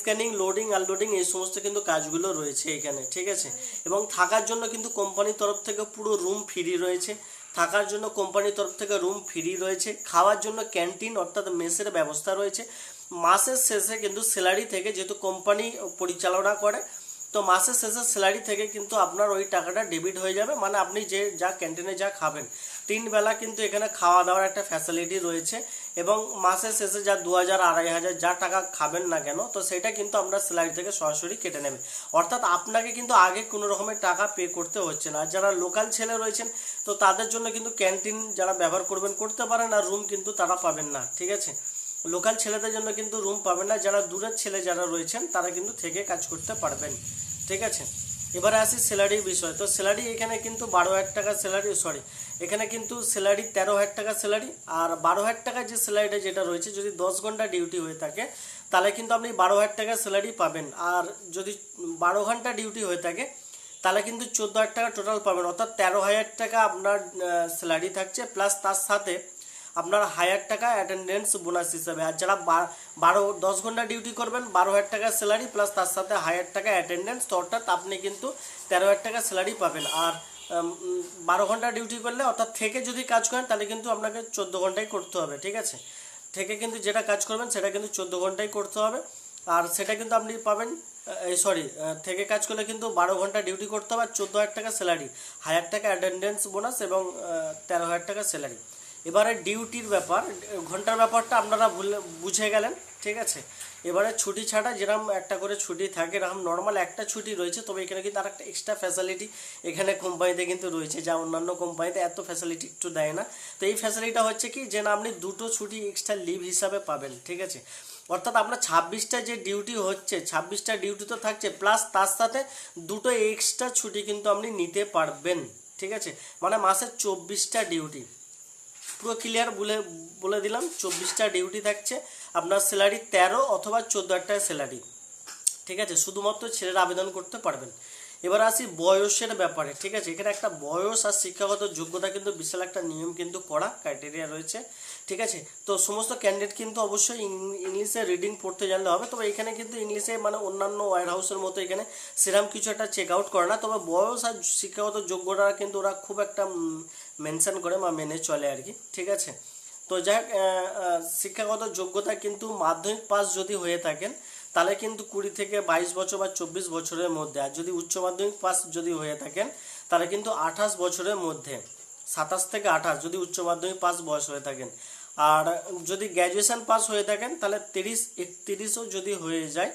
Scanning loading unloading এই সমস্ত কিন্তু কাজগুলো রয়েছে এখানে, ঠিক আছে? এবং থাকার জন্য কিন্তু কোম্পানির তরফ থেকে পুরো রুম ফ্রি রয়েছে। থাকার জন্য কোম্পানির তরফ থেকে রুম ফ্রি রয়েছে। খাওয়ার জন্য ক্যান্টিন অর্থাৎ মেসের ব্যবস্থা রয়েছে। মাসের শেষে কিন্তু স্যালারি থেকে যেহেতু কোম্পানি পরিচালনা করে তো মাসের শেষে স্যালারি থেকে কিন্তু আপনার ওই টাকাটা ডেবিট হয়ে যাবে। মানে আপনি যে, যা ক্যান্টিনে যা খাবেন, তিন বেলা কিন্তু এখানে খাওয়া দাওয়ার একটা ফ্যাসিলিটি রয়েছে এবং মাসের শেষে যা দু হাজার আড়াই হাজার যা টাকা খাবেন না কেন, তো সেটা কিন্তু আমরা স্যালারি থেকে সরাসরি কেটে নেবে। অর্থাৎ আপনাকে কিন্তু আগে কোনো রকমের টাকা পে করতে হচ্ছে না। যারা লোকাল ছেলে রয়েছেন, তো তাদের জন্য কিন্তু ক্যান্টিন যারা ব্যবহার করবেন, করতে পারেন আর রুম কিন্তু তারা পাবেন না। ঠিক আছে? লোকাল ছেলেদের জন্য কিন্তু রুম পাবেন না। যারা দূরের ছেলে যারা রয়েছেন, তারা কিন্তু থেকে কাজ করতে পারবেন। ঠিক আছে? এবারে আসি স্যালারির বিষয়। তো স্যালারি এখানে কিন্তু বারো হাজার টাকা স্যালারি সরি এখানে কিন্তু স্যালারি তেরো হাজার টাকা স্যালারি আর বারো হাজার টাকা যে স্যালারিটা যেটা রয়েছে, যদি দশ ঘণ্টা ডিউটি হয়ে থাকে, তাহলে কিন্তু আপনি বারো হাজার টাকা স্যালারি পাবেন। আর যদি বারো ঘণ্টা ডিউটি হয়ে থাকে, তাহলে কিন্তু চোদ্দ হাজার টাকা টোটাল পাবেন। অর্থাৎ তেরো হাজার টাকা আপনার স্যালারি থাকছে প্লাস তার সাথে আপনার হাজার টাকা অ্যাটেন্ডেন্স বোনাস হিসাবে। আর যারা বারো, দশ ঘণ্টা ডিউটি করবেন, বারো হাজার টাকা স্যালারি প্লাস তার সাথে হাজার টাকা অ্যাটেন্ডেন্স তো অর্থাৎ আপনি কিন্তু তেরো হাজার টাকা স্যালারি পাবেন। আর বারো ঘণ্টা ডিউটি করলে, অর্থাৎ থেকে যদি কাজ করেন, তাহলে কিন্তু আপনাকে চোদ্দ ঘন্টাই করতে হবে, ঠিক আছে? থেকে কিন্তু যেটা কাজ করবেন, সেটা কিন্তু চোদ্দ ঘন্টাই করতে হবে। আর সেটা কিন্তু আপনি পাবেন এই সরি থেকে কাজ করলে কিন্তু বারো ঘণ্টা ডিউটি করতে হবে, আর চোদ্দ হাজার টাকা স্যালারি হাজার টাকা অ্যাটেন্ডেন্স বোনাস এবং তেরো হাজার টাকা স্যালারি এবারে ডিউটির ব্যাপার, ঘণ্টার ব্যাপারটা আপনারা ভুলে, বুঝে গেলেন, ঠিক আছে? এবারে ছুটি ছাড়া যেরকম একটা করে ছুটি থাকে, এরকম নর্মাল একটা ছুটি রয়েছে, তবে এখানে কিন্তু আর একটা এক্সট্রা ফ্যাসিলিটি এখানে কোম্পানিতে কিন্তু রয়েছে, যা অন্যান্য কোম্পানিতে এত ফ্যাসিলিটি একটু দেয় না। তো এই ফ্যাসিলিটিটা হচ্ছে কি যে না আপনি দুটো ছুটি এক্সট্রা লিভ হিসাবে পাবেন, ঠিক আছে? অর্থাৎ আপনার ছাব্বিশটা যে ডিউটি হচ্ছে, ছাব্বিশটা ডিউটি তো থাকছে প্লাস তার সাথে দুটো এক্সট্রা ছুটি কিন্তু আপনি নিতে পারবেন, ঠিক আছে? মানে মাসে চব্বিশটা ডিউটি পুরো ক্লিয়ার বলে বলে দিলাম, চব্বিশটা ডিউটি থাকছে। আপনার স্যালারি তেরো অথবা চোদ্দ হাজার টাকা স্যালারি ঠিক আছে? শুধুমাত্র ছেলেরা আবেদন করতে পারবেন। এবার আসি বয়সের ব্যাপারে, ঠিক আছে? এখানে একটা বয়স আর শিক্ষাগত যোগ্যতা কিন্তু বিশাল একটা নিয়ম কিন্তু করা ক্রাইটেরিয়া রয়েছে, ঠিক আছে? তো সমস্ত ক্যান্ডিডেট কিন্তু অবশ্যই ইংলিশে রিডিং পড়তে জানলে হবে। তবে এখানে কিন্তু ইংলিশে মানে অন্যান্য ওয়ার হাউসের মতো এখানে সেরকম কিছু একটা চেক আউট করে না। তবে বয়স আর শিক্ষাগত যোগ্যতা কিন্তু ওরা খুব একটা মেনশন করে বা মেনে চলে আর কি, ঠিক আছে? তো যাই শিক্ষাগত যোগ্যতা কিন্তু মাধ্যমিক পাস যদি হয়ে থাকেন তাহলে কিন্তু কুড়ি থেকে বাইশ বছর বা চব্বিশ বছরের মধ্যে, আর যদি উচ্চ মাধ্যমিক পাস যদি হয়ে থাকেন, তাহলে কিন্তু আঠাশ বছরের মধ্যে, সাতাশ থেকে আঠাশ যদি উচ্চ মাধ্যমিক পাস বয়স হয়ে থাকেন। আর যদি গ্র্যাজুয়েশন পাস হয়ে থাকেন, তাহলে তিরিশ, একত্রিশও যদি হয়ে যায়